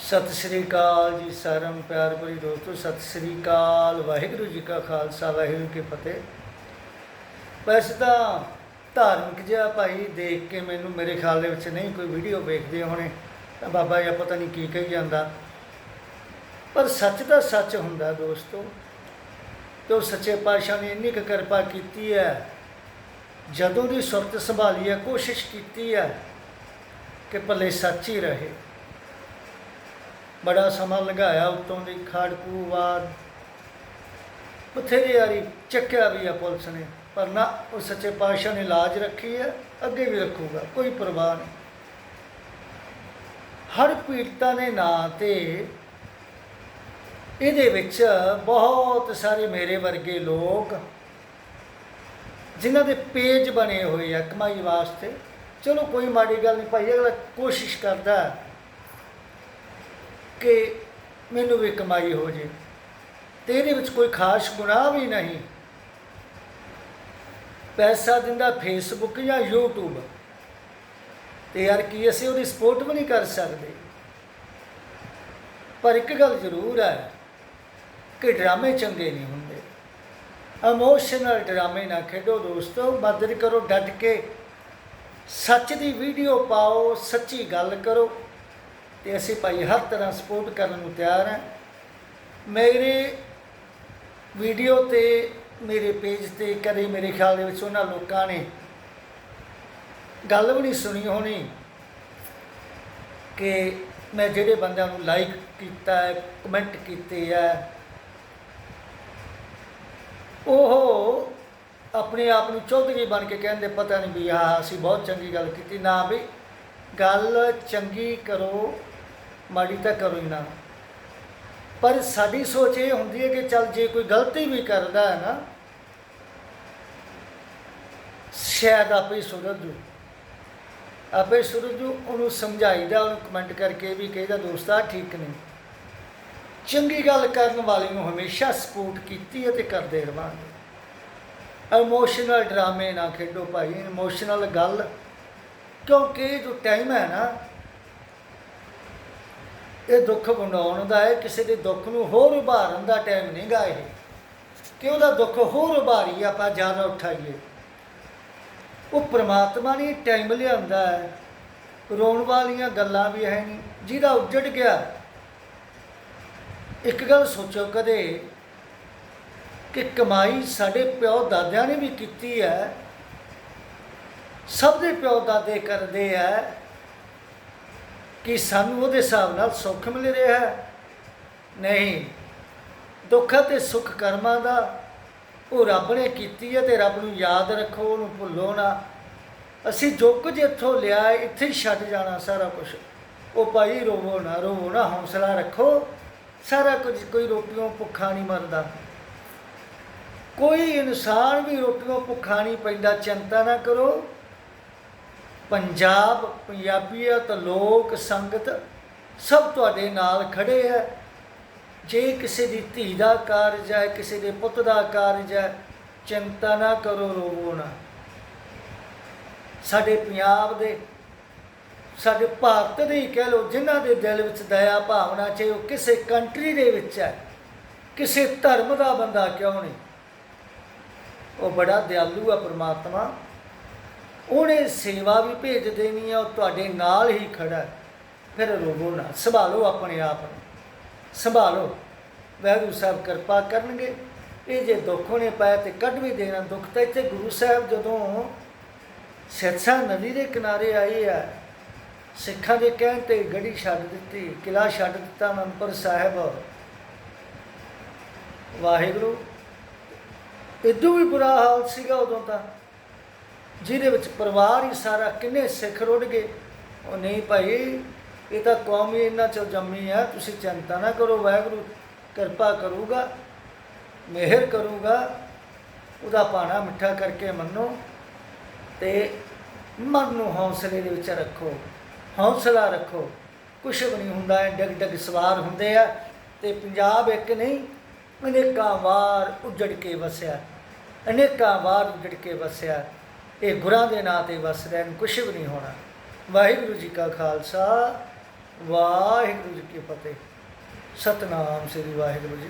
ਸਤਿ ਸ੍ਰੀ ਅਕਾਲ ਜੀ ਸਾਰਿਆਂ ਨੂੰ, ਪਿਆਰ ਭਰੀ ਦੋਸਤੋ, ਸਤਿ ਸ੍ਰੀ ਅਕਾਲ। ਵਾਹਿਗੁਰੂ ਜੀ ਕਾ ਖਾਲਸਾ, ਵਾਹਿਗੁਰੂ ਕੀ ਫਤਿਹ। ਵੈਸੇ ਤਾਂ ਧਾਰਮਿਕ ਜਿਹਾ ਭਾਈ ਦੇਖ ਕੇ ਮੈਨੂੰ ਮੇਰੇ ਖਿਆਲ ਦੇ ਵਿੱਚ ਨਹੀਂ ਕੋਈ ਵੀਡੀਓ ਵੇਖਦੇ ਹੋਣੇ, ਤਾਂ ਬਾਬਾ ਜੀ ਪਤਾ ਨਹੀਂ ਕੀ ਕਹੀ ਜਾਂਦਾ। ਪਰ ਸੱਚ ਦਾ ਸੱਚ ਹੁੰਦਾ ਦੋਸਤੋ, ਤੇ ਉਹ ਸੱਚੇ ਪਾਤਸ਼ਾਹ ਨੇ ਇੰਨੀ ਕੁ ਕਿਰਪਾ ਕੀਤੀ ਹੈ, ਜਦੋਂ ਦੀ ਸੁਰਤ ਸੰਭਾਲੀ ਹੈ, ਕੋਸ਼ਿਸ਼ ਕੀਤੀ ਹੈ ਕਿ ਭਲੇ ਸੱਚ ਹੀ ਰਹੇ। ਬੜਾ ਸਮਾਂ ਲਗਾਇਆ ਉਤੋਂ ਦੀ ਖਾੜਕੂਵਾਦ ਬਥੇਰੀ ਯਾਰੀ ਚੱਕਿਆ ਵੀ ਆ ਪੁਲਿਸ ਨੇ, ਪਰ ਨਾ ਉਹ ਸੱਚੇ ਪਾਤਸ਼ਾਹ ਨੇ ਲਾਜ ਰੱਖੀ ਹੈ, ਅੱਗੇ ਵੀ ਰੱਖੂਗਾ, ਕੋਈ ਪਰਵਾਹ ਨਹੀਂ। ਹਰ ਪੀੜਤਾ ਦੇ ਨਾਂ ਤੇ ਇਹਦੇ ਵਿੱਚ ਬਹੁਤ ਸਾਰੇ ਮੇਰੇ ਵਰਗੇ ਲੋਕ, ਜਿਨ੍ਹਾਂ ਦੇ ਪੇਜ ਬਣੇ ਹੋਏ ਆ ਕਮਾਈ ਵਾਸਤੇ। ਚਲੋ ਕੋਈ ਮਾੜੀ ਗੱਲ ਨਹੀਂ, ਭਾਈ, ਅਗਲਾ ਕੋਸ਼ਿਸ਼ ਕਰਦਾ। ਕਿ ਮੈਨੂੰ ਵੀ ਕਮਾਈ ਹੋ ਜੇ ਤੇ ਇਹਦੇ ਵਿੱਚ ਕੋਈ ਖਾਸ ਗੁਨਾਹ ਵੀ ਨਹੀਂ। ਪੈਸਾ ਦਿੰਦਾ ਫੇਸਬੁੱਕ ਜਾਂ YouTube ਤੇ ਯਾਰ ਕੀ ਅਸੀਂ ਉਹਦੀ ਸਪੋਰਟ ਵੀ ਨਹੀਂ ਕਰ ਸਕਦੇ। ਪਰ ਇੱਕ ਗੱਲ ਜ਼ਰੂਰ ਹੈ ਕਿ ਡਰਾਮੇ ਚੰਗੇ ਨਹੀਂ ਹੁੰਦੇ। ਇਮੋਸ਼ਨਲ ਡਰਾਮੇ ਨਾ ਖੇਡੋ ਦੋਸਤੋ, ਮਦਦ ਕਰੋ, ਡਟ ਕੇ ਸੱਚ ਦੀ ਵੀਡੀਓ ਪਾਓ, ਸੱਚੀ ਗੱਲ ਕਰੋ। ਤੇ ਅਸੀਂ ਭਾਈ ਹਰ ਤਰ੍ਹਾਂ ਸਪੋਰਟ ਕਰਨ ਨੂੰ ਤਿਆਰ ਹਾਂ। ਮੇਰੇ ਵੀਡੀਓ ਤੇ, ਮੇਰੇ ਪੇਜ ਤੇ, ਕਦੇ ਮੇਰੇ ਖਿਆਲ ਦੇ ਵਿੱਚ ਉਹਨਾਂ ਲੋਕਾਂ ਨੇ ਗੱਲ ਵੀ ਨਹੀਂ ਸੁਣੀ ਹੋਣੀ ਕਿ ਮੈਂ ਜਿਹੜੇ ਬੰਦਿਆਂ ਨੂੰ ਲਾਈਕ ਕੀਤਾ ਹੈ ਕਮੈਂਟ ਕੀਤੇ ਹੈ ਉਹ ਆਪਣੇ ਆਪ ਨੂੰ ਚੌਧਰੀ ਬਣ ਕੇ ਕਹਿੰਦੇ ਪਤਾ ਨਹੀਂ ਵੀ ਆਹ ਅਸੀਂ ਬਹੁਤ ਚੰਗੀ ਗੱਲ ਕੀਤੀ। ਨਾ ਵੀ ਗੱਲ ਚੰਗੀ ਕਰੋ। ਮਾੜੀ ਤਾਂ ਕਰੋ ਹੀ ਨਾ। ਪਰ ਸਾਡੀ ਸੋਚ ਇਹ ਹੁੰਦੀ ਹੈ ਕਿ ਚੱਲ ਜੇ ਕੋਈ ਗਲਤੀ ਵੀ ਕਰਦਾ ਹੈ ਨਾ, ਸ਼ਾਇਦ ਆਪੇ ਹੀ ਸੁਧਰ ਜੂ। ਆਪੇ ਸੁਧਰ ਜੂ, ਉਹਨੂੰ ਸਮਝਾਈਦਾ, ਉਹਨੂੰ ਕਮੈਂਟ ਕਰਕੇ ਵੀ ਕਹੀਦਾ ਦੋਸਤਾ ਠੀਕ ਨਹੀਂ। ਚੰਗੀ ਗੱਲ ਕਰਨ ਵਾਲੇ ਨੂੰ ਹਮੇਸ਼ਾ ਸਪੋਰਟ ਕੀਤੀ ਅਤੇ ਕਰਦੇ ਰਵਾਂਗੇ। ਇਮੋਸ਼ਨਲ ਡਰਾਮੇ ਨਾ ਖੇਡੋ ਭਾਈ ਇਮੋਸ਼ਨਲ ਗੱਲ। ਕਿਉਂਕਿ ਜੋ ਟਾਈਮ ਹੈ ਨਾ ਇਹ ਦੁੱਖ ਵੰਡਾਉਣ ਦਾ ਹੈ, ਕਿਸੇ ਦੇ ਦੁੱਖ ਨੂੰ ਹੋਰ ਉਭਾਰਨ ਦਾ ਟਾਈਮ ਨਹੀਂ ਗਾ ਇਹ। ਕਿ ਉਹਦਾ ਦੁੱਖ ਹੋਰ ਉਭਾਰੀ ਆਪਾਂ ਜ਼ਿਆਦਾ ਉਠਾਈਏ। ਉਹ ਪ੍ਰਮਾਤਮਾ ਨੇ ਟਾਈਮ ਲਿਆਂਦਾ ਹੈ। ਰੋਣ ਵਾਲੀਆਂ ਗੱਲਾਂ ਵੀ ਹੈ ਨਹੀਂ, ਜਿਹਦਾ ਉੱਜੜ ਗਿਆ। ਇੱਕ ਗੱਲ ਸੋਚੋ ਕਦੇ, ਕਿ ਕਮਾਈ ਸਾਡੇ ਪਿਓ ਦਾਦਿਆਂ ਨੇ ਵੀ ਕੀਤੀ ਹੈ। ਸਭ ਦੇ ਪਿਓ ਦਾਦੇ ਕਰਦੇ ਆ ਕਿ ਸਾਨੂੰ ਉਹਦੇ ਹਿਸਾਬ ਨਾਲ ਸੁੱਖ ਮਿਲ ਰਿਹਾ ਹੈ? ਨਹੀਂ। ਦੁੱਖ ਅਤੇ ਸੁੱਖ ਕਰਮਾਂ ਦਾ ਉਹ ਰੱਬ ਨੇ ਕੀਤੀ ਹੈ ਤੇ ਰੱਬ ਨੂੰ ਯਾਦ ਰੱਖੋ, ਉਹਨੂੰ ਭੁੱਲੋ ਨਾ। ਅਸੀਂ ਜੋ ਕੁਝ ਇੱਥੋਂ ਲਿਆ ਇੱਥੇ ਹੀ ਛੱਡ ਜਾਣਾ ਸਾਰਾ ਕੁਝ ਉਹ ਭਾਈ ਰੋਵੋ ਨਾ ਰੋਵੋ ਨਾ, ਹੌਸਲਾ ਰੱਖੋ। ਸਾਰਾ ਕੁਝ, ਕੋਈ ਰੋਟੀਆਂ ਭੁੱਖਾ ਨਹੀਂ ਮਰਦਾ। ਕੋਈ ਇਨਸਾਨ ਵੀ ਰੋਟੀਆਂ ਭੁੱਖਾ ਨਹੀਂ ਪੈਂਦਾ, ਚਿੰਤਾ ਨਾ ਕਰੋ। ਪੰਜਾਬ, ਪੰਜਾਬੀਅਤ, ਲੋਕ, ਸੰਗਤ ਸਭ ਤੁਹਾਡੇ ਨਾਲ ਖੜੇ ਹੈ। ਜੇ ਕਿਸੇ ਦੀ ਧੀ ਦਾ ਕਾਰਜ ਹੈ, ਕਿਸੇ ਦੇ ਪੁੱਤ ਦਾ ਕਾਰਜ ਹੈ, ਚਿੰਤਾ ਨਾ ਕਰੋ, ਰੋਵੋ ਨਾ। ਸਾਡੇ ਪੰਜਾਬ ਦੇ, ਸਾਡੇ ਭਾਰਤ ਦੇ ਹੀ ਕਹਿ ਲਓ, ਜਿਨ੍ਹਾਂ ਦੇ ਦਿਲ ਵਿੱਚ ਦਇਆ ਭਾਵਨਾ, ਚਾਹੇ ਉਹ ਕਿਸੇ ਕੰਟਰੀ ਦੇ ਵਿੱਚ ਹੈ, ਕਿਸੇ ਧਰਮ ਦਾ ਬੰਦਾ ਕਿਉਂ ਨਹੀਂ, ਉਹ ਬੜਾ ਦਿਆਲੂ ਆ ਪ੍ਰਮਾਤਮਾ। ਉਹਨੇ ਸੇਵਾ ਵੀ ਭੇਜ ਦੇਣੀ ਆ, ਉਹ ਤੁਹਾਡੇ ਨਾਲ ਹੀ ਖੜਾ ਫਿਰ ਰੋਵੋ ਨਾ, ਸੰਭਾਲੋ ਆਪਣੇ ਆਪ ਨੂੰ। ਸੰਭਾਲੋ। ਵਾਹਿਗੁਰੂ ਸਾਹਿਬ ਕਿਰਪਾ ਕਰਨਗੇ। ਇਹ ਜੇ ਦੁੱਖ ਹੋਣੇ ਪਾਇਆ ਤੇ ਕੱਢ ਵੀ ਦੇਣਾ ਦੁੱਖ। ਤਾਂ ਇੱਥੇ ਗੁਰੂ ਸਾਹਿਬ ਜਦੋਂ ਸਿਰਸਾ ਨਦੀ ਦੇ ਕਿਨਾਰੇ ਆਏ ਆ, ਸਿੱਖਾਂ ਦੇ ਕਹਿਣ ਤੇ ਗੜੀ ਛੱਡ ਦਿੱਤੀ ਕਿਲਾ ਛੱਡ ਦਿੱਤਾ ਅਨੰਦਪੁਰ ਸਾਹਿਬ। ਵਾਹਿਗੁਰੂ, ਇਦੋਂ ਵੀ ਬੁਰਾ ਹਾਲ ਸੀਗਾ ਉਦੋਂ ਤਾਂ। ਜਿਹਦੇ ਵਿੱਚ ਪਰਿਵਾਰ ਹੀ ਸਾਰਾ ਕਿੰਨੇ ਸਿੱਖ ਰੁੜ ਗਏ। ਉਹ ਨਹੀਂ ਭਾਈ, ਇਹ ਤਾਂ ਕੌਮ ਹੀ ਇਹਨਾਂ ਚੋਂ ਜੰਮੀ ਹੈ ਤੁਸੀਂ ਚਿੰਤਾ ਨਾ ਕਰੋ, ਵਾਹਿਗੁਰੂ ਕਿਰਪਾ ਕਰੂਗਾ, ਮਿਹਰ ਕਰੂਗਾ, ਉਹਦਾ ਪਾਣਾ ਮਿੱਠਾ ਕਰਕੇ ਮੰਨੋ ਤੇ ਮਨ ਨੂੰ ਹੌਸਲੇ ਦੇ ਵਿੱਚ ਰੱਖੋ, ਹੌਸਲਾ ਰੱਖੋ। ਕੁਛ ਵੀ ਨਹੀਂ ਹੁੰਦਾ ਹੈ ਡਗ ਡਗ ਸਵਾਰ ਹੁੰਦੇ ਆ ਤੇ ਪੰਜਾਬ ਇੱਕ ਨਹੀਂ, ਅਨੇਕਾਂ ਵਾਰ ਉੱਜੜ ਕੇ ਵਸਿਆ, ਅਨੇਕਾਂ ਵਾਰ ਉੱਜੜ ਕੇ ਵਸਿਆ। ਇਹ ਗੁਰਾਂ ਦੇ ਨਾਂ ਤੇ ਵਸ ਰਹਿਣ, ਕੁਛ ਵੀ ਨਹੀਂ ਹੋਣਾ। ਵਾਹਿਗੁਰੂ ਜੀ ਕਾ ਖਾਲਸਾ, ਵਾਹਿਗੁਰੂ ਜੀ ਕੀ ਫਤਿਹ। ਸਤਨਾਮ ਸ੍ਰੀ ਵਾਹਿਗੁਰੂ ਜੀ।